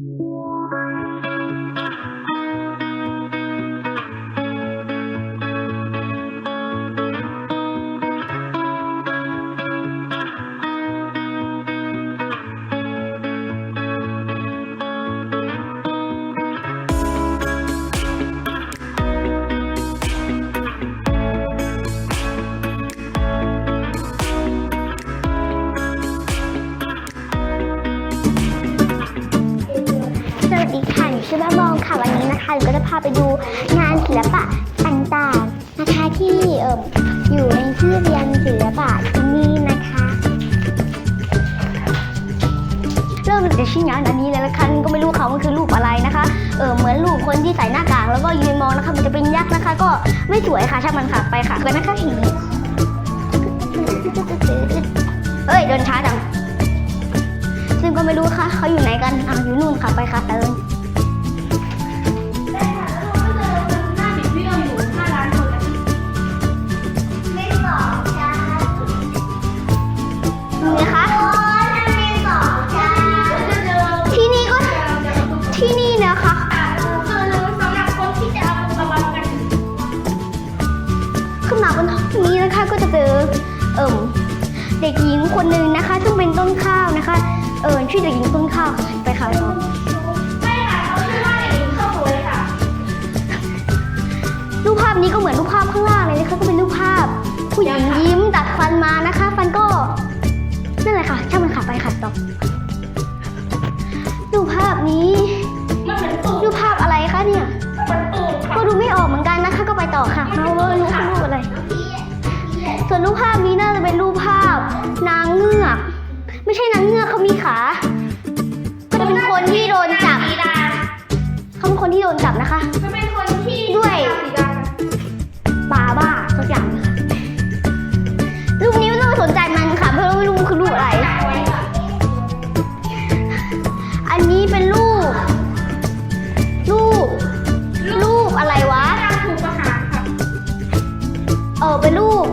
ส นะคะหนูก็จะพาไปดูงานศิลปะต่างๆนะคะที่เอ่มอยู่ในที่เรียนศิลปะที่นี่นะคะเริ่มจากชิ้นงานอันนี้เลยละกันก็ไม่รู้เขามันคือรูปอะไรนะคะ เออเหมือนรูปคนที่ใส่หน้ากากแล้วก็ยืนมองนะคะมันจะเป็นยักษ์นะคะ ก็ไม่สวยค่ะช่างมันค่ะไปค่ะเลยนะคะหินเอ้ยเดินช้าจังซึ่งก็ไม่รู้ค่ะเขาอยู่ไหนกันอะอยู่นู่นค่ะไปค่ะเลยไม่ คนหนึ่งนะคะ ซึ่งเป็นต้นข้าวนะคะ เออชื่อเด็กหญิงต้นข้าวไปค่ะไปค่ะรูปภาพนี้ก็เหมือนรูปภาพข้างล่างเลยนะคะ ก็เป็นรูปภาพ ผู้หญิงยิ้มดัดฟันมานะคะ ฟันก็นั่นแหละค่ะช่างมันค่ะไปค่ะต่อรูปภาพนี้รูปภาพอะไรคะเนี่ยก็ดูไม่ออกเหมือนกันนะคะ ก็ไปต่อค่ะเพราะว่า ส่วนรูปภาพนี้น่าจะเป็นรูปภาพ นางเงือก ไม่ใช่นางเงือกเขามีขา ก็จะเป็นคนที่โดนจับเขาเป็นคนที่โดนจับนะคะด้วยบาบ้าสักอย่างนะคะรูปนี้ไม่ต้องไปสนใจมันค่ะ เพราะเราไม่รู้มันคือรูปอะไร อันนี้เป็นรูป รูป รูปอะไรวะเออเป็นรูป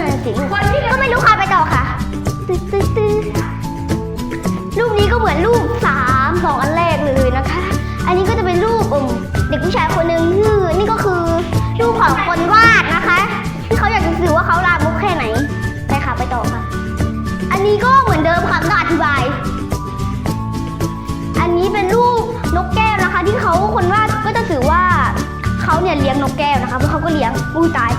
นั่นนะสิก็ไม่รู้ค่ะไปต่อค่ะตึ๊ดตึ๊ดตึ๊ดรูปนี้ก็เหมือนรูปสามสองอันแรกเลยนะคะ อันนี้ก็จะเป็นรูปอมเด็กผู้ชายคนหนึ่งชื่อนี่ก็คือรูปของคนวาดนะคะ ที่เขาอยากจะสื่อว่าเขาลามกแค่ไหนไปค่ะไปต่อค่ะ อันนี้ก็เหมือนเดิมค่ะไม่ต้อธิบาย อันนี้เป็นรูปนกแก้วนะคะ ที่เขาคนวาดก็จะถือว่าเขาเนี่ยเลี้ยงนกแก้วนะคะเพราะเขาก็เลี้ยงอุ้ยตาย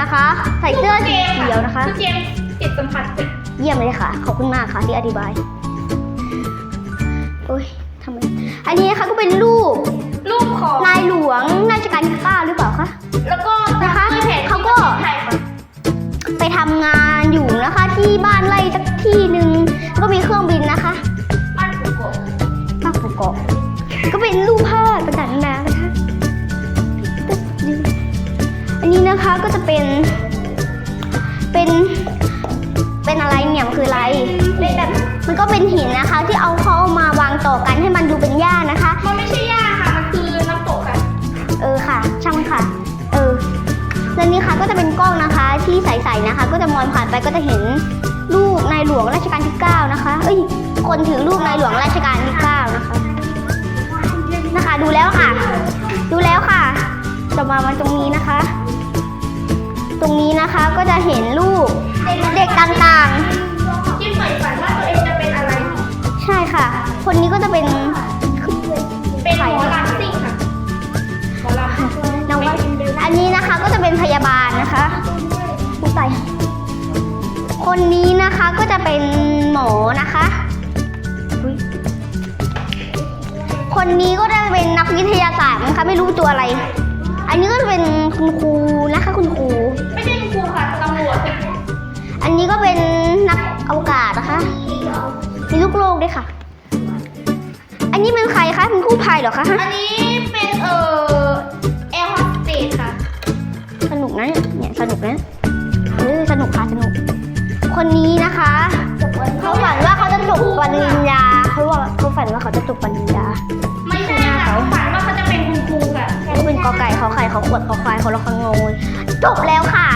นะคะ ใส่เสื้อสีเขียวนะคะเจมส์จิตสัมผัสเป็นเยี่ยมเลยค่ะ ขอบคุณมากค่ะที่อธิบายโอ้ยทำไมอันนี้นะคะก็เป็นรูปรูปของนายหลวงราชการที่เก้าหรือเปล่าคะ แล้วก็นะคะที่แผนเขาก็ไทยค่ะไปทำงานอยู่นะคะ ที่บ้านไร่สักที่หนึ่งแล้วก็มีเครื่องบินนะคะบ้านกุกโกะภาพประกอบก็เป็นรูปภาพ นนี้นะคะก็จะเป็น เป็นเป็นอะไรเนี่ยมันคืออะไรเป็นแบบมันก็เป็นหินนะคะ ที่เอาเขาเอามาวางต่อกันให้มันดูเป็นหญ้านะคะ มันไม่ใช่หญ้าค่ะมันคือน้ำตกค่ะเออค่ะ ช่างมันค่ะ เออแล้วนี่ค่ะก็จะเป็นกล้องนะคะที่ใสๆนะคะ ก็จะมองผ่านไปก็จะเห็นรูปในหลวงรัชกาลที่ 9 นะคะ เอ้ยคนถือรูปในหลวงรัชกาลที่ 9 นะคะ นะคะ ดูแล้วค่ะ ดูแล้วค่ะ จะมามาตรงนี้นะคะ ตรงนี้นะคะก็จะเห็นรูปเด็กต่างที่ใฝ่ฝันว่าตัวเองจะเป็นอะไรๆใช่ค่ะ คนนี้ก็จะเป็นเป็นหมอลำซิ่งค่ะหมอลำน้องว่าอันนี้นะคะก็จะเป็นพยาบาลนะคะผู้ตายคนนี้นะคะก็จะเป็นหมอนะคะอุ๊ยคนนี้ก็จะเป็นนักวิทยาศาสตร์นะคะไม่รู้ตัวอะไร อันนี้ก็เป็นคุณครูนะคะคุณครู ไม่ใช่คุณครูค่ะตำรวจอันนี้ก็เป็นนักอวกาศนะคะ มีลูกโลกด้วยค่ะ อันนี้เป็นใครคะเป็นผู้พายเหรอคะอันนี้เป็นเอ่อแอร์โฮสเตสค่ะ สนุกนะเนี่ยสนุกนะเออสนุกค่ะสนุก คนนี้นะคะ เขาฝันว่าเขาจะจบปริญญาเขาว่าเขาฝันว่าเขาจะจบปริญญาไม่ใช่ค่ะฝันว่าเขาจะเป็นคุณครูค่ะ เป็นกอไก่เขา เขาขวดขอควายขอละครงงจบแล้วค่ะ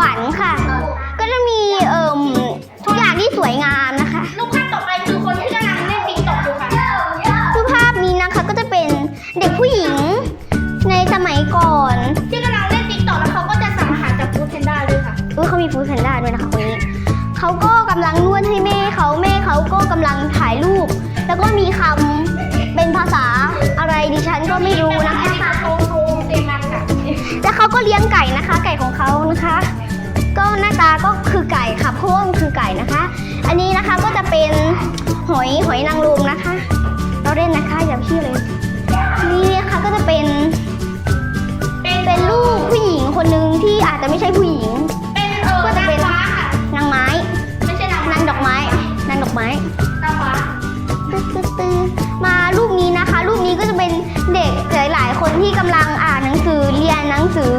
วรรค์ค่ะ ก็จะมีเอ่มทุกอย่างที่สวยงามนะคะรูปภาพต่อไปคือคนที่กำลังเล่นติ๊กต็อกอยู่ค่ะรูปภาพนี้นะคะก็จะเป็นเด็กผู้หญิงในสมัยก่อน ที่กำลังเล่นติ๊กต็อกแล้วเขาก็จะสั่งอาหารจากฟู้ดแพนด้าด้วยค่ะอุ้ยเขามีฟูดแพนด้าด้วยนะคะคนนี้เขาก็กำลังนวดให้แม่เขาแม่เขาก็กำลังถ่ายรูป แล้วก็มีคำเป็นภาษาอะไรดิฉันก็ไม่รู้นะคะโทโทเซมันค่ะแล้วเขาก็เลี้ยงไก่นะคะ ไก่ของเขานะคะ ก็หน้าตาก็คือไก่ค่ะเพราะว่ามันคือไก่นะคะ อันนี้นะคะก็จะเป็นหอยหอยนางรมนะคะ เราเล่นนะคะอย่าพี่เลยนี่นะคะก็จะเป็น เป็นเป็นลูกผู้หญิงคนหนึ่งที่อาจจะไม่ใช่ผู้หญิง เป็นเออก็จะนางเป็นฟ้าค่ะนางไม้ ไม่ใช่นางนางดอกไม้ นางดอกไม้นางฟ้าตึ๊ดตึ๊ดตึ๊ดมารูปนี้นะคะ รูปนี้ก็จะเป็นเด็กหลายๆคนที่กำลังอ่านหนังสือเรียนหนังสือ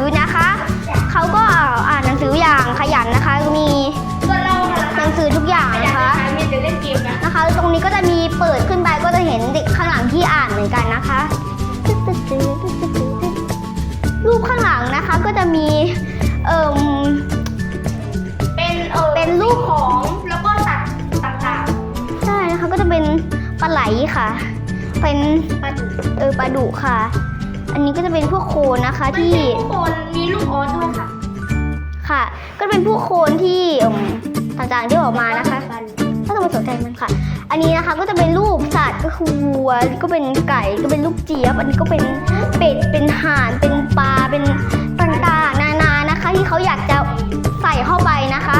นะคะตรงนี้ก็จะมีเปิดขึ้นไปก็จะเห็นเด็กข้างหลังที่อ่านเหมือนกันนะคะ รูปข้างหลังนะคะก็จะมีเอ่มเป็นเออเป็นรูปของแล้วก็สัตว์ต่างใช่นะคะก็จะเป็นปลาไหลค่ะ เป็นๆมาดูเออปลาดุค่ะ อันนี้ก็จะเป็นพวกโคลนนะคะมันที่เป็นผู้คนมีลูกออสด้วยค่ะ ค่ะ ก็เป็นพวกโคลนที่เอิ่มต่างๆที่ออกมานะคะ ถ้าต้องมาสนใจมันค่ะ อันนี้นะคะก็จะเป็นรูปสัตว์ก็คือวัวก็เป็นไก่ก็เป็นลูกเจี๊ยบ อันนี้ก็เป็นเป็ดเป็นห่านเป็นปลาเป็นต่างๆ นานานะคะ ที่เขาอยากจะใส่เข้าไปนะคะ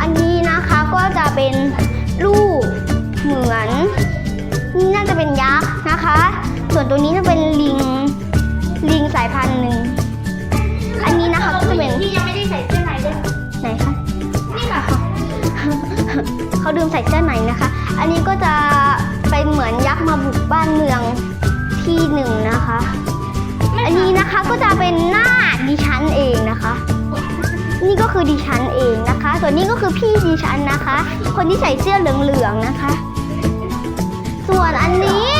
อันนี้นะคะก็จะเป็นรูปเหมือนนี่น่าจะเป็นยักษ์นะคะ ส่วนตัวนี้จะเป็นลิงลิงสายพันธุ์หนึ่ง เขาลืมใส่เสื้อในนะคะ อันนี้ก็จะเป็นเหมือนยักษ์มาบุกบ้านเมืองที่หนึ่งนะคะ อันนี้นะคะก็จะเป็นหน้าดิฉันเองนะคะ นี่ก็คือดิฉันเองนะคะ ส่วนนี้ก็คือพี่ดิฉันนะคะ คนที่ใส่เสื้อเหลืองๆนะคะ ส่วนอันนี้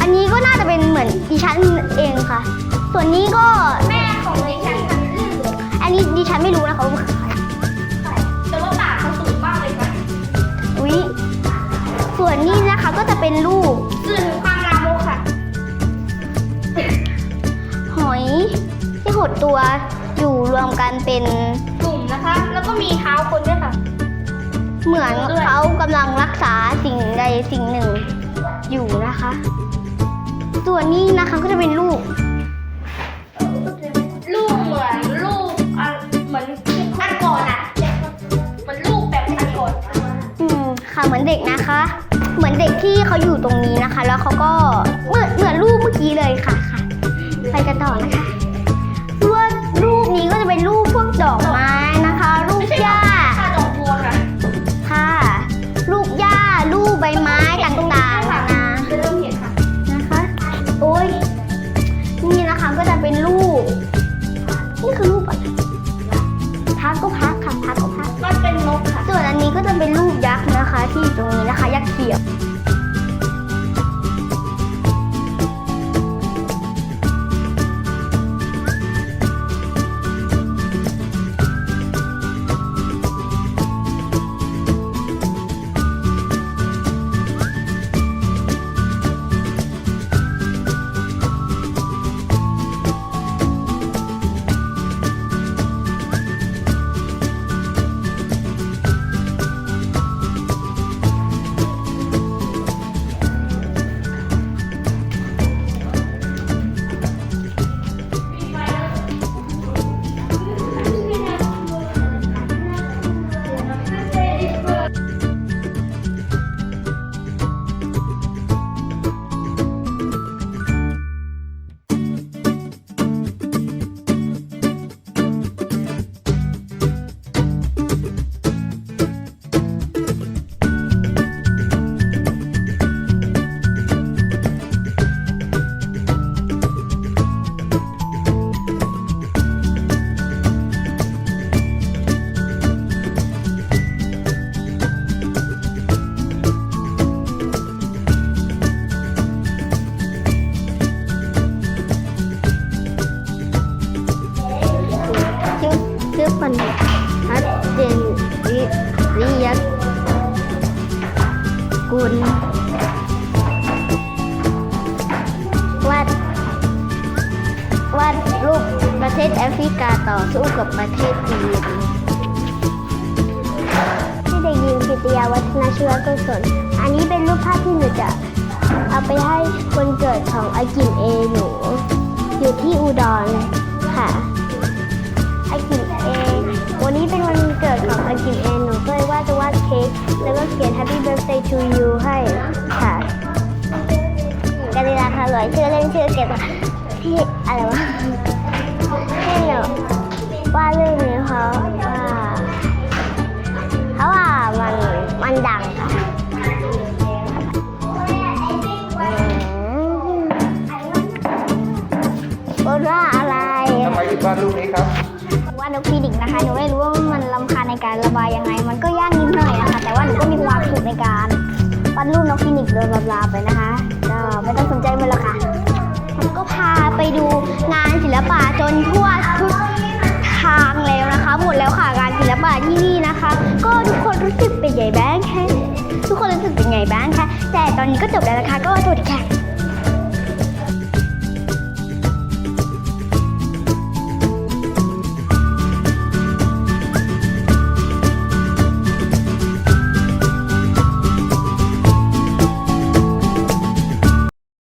อันนี้ก็น่าจะเป็นเหมือนดิฉันเองค่ะ ส่วนนี้ก็แม่ของดิฉันมันลื่นเหลืองอันนี้ดิฉันไม่รู้นะคะว่า วนนี้นะคะก็จะเป็นรูปสื่อถึงความลามกค่ะ หอยที่หดตัวอยู่รวมกันเป็นกลุ่มนะคะ แล้วก็มีเท้าคนด้วยค่ะ เหมือนเขากำลังรักษาสิ่งใดสิ่งหนึ่งอยู่นะคะ ส่วนนี้นะคะก็จะเป็นรูปลูกเหมือนลูกอะเหมือนอันก่อนอะเหมือนลูกแบบอันก่อน อืมค่ะเหมือนเด็กนะคะ เด็กที่เขาอยู่ตรงนี้นะคะ แล้วเขาก็เหมือนเหมือนรูปเมื่อกี้เลยค่ะค่ะ ไปกันต่อนะคะส่วนรูปนี้ก็จะเป็นรูปพวกดอก เรียนคุณวาดวาดรูปประเทศแอฟริกาต่อสู้กับประเทศจีนที่เด็กหญิงกิติยาวัฒนาชีวกุศลอันนี้เป็นรูปภาพที่หนูจะเอาไปให้คนเกิดของอากินเอหนูอยู่ที่อุดร อยชื่อเล่นชื่อเก็บที่อะไรวะที่หนูว่าดเรื่องนี้เพราะว่าเพราะว่ามันมันดังค่ะอืมว่าอะไรทำไมถึงวาดรูปนี้ครับว่านกฟีนิกซ์นะคะหนูไม่รู้ว่ามันลำคาญในการระบายยังไง มันก็ยากนิดหน่อยนะคะ แต่ว่าหนูก็มีความสุขในการวาดรูปนกฟีนิกซ์โดยบลาๆไปนะคะ ดูงานศิลปะจนทั่วทุกทางแล้วนะคะ หมดแล้วค่ะงานศิลปะที่นี่นะคะ ก็ทุกคนรู้สึกเป็นไงบ้างคะทุกคนรู้สึกเป็นไงบ้างคะแต่ตอนนี้ก็จบแล้วนะคะ ก็สวัสดีค่ะ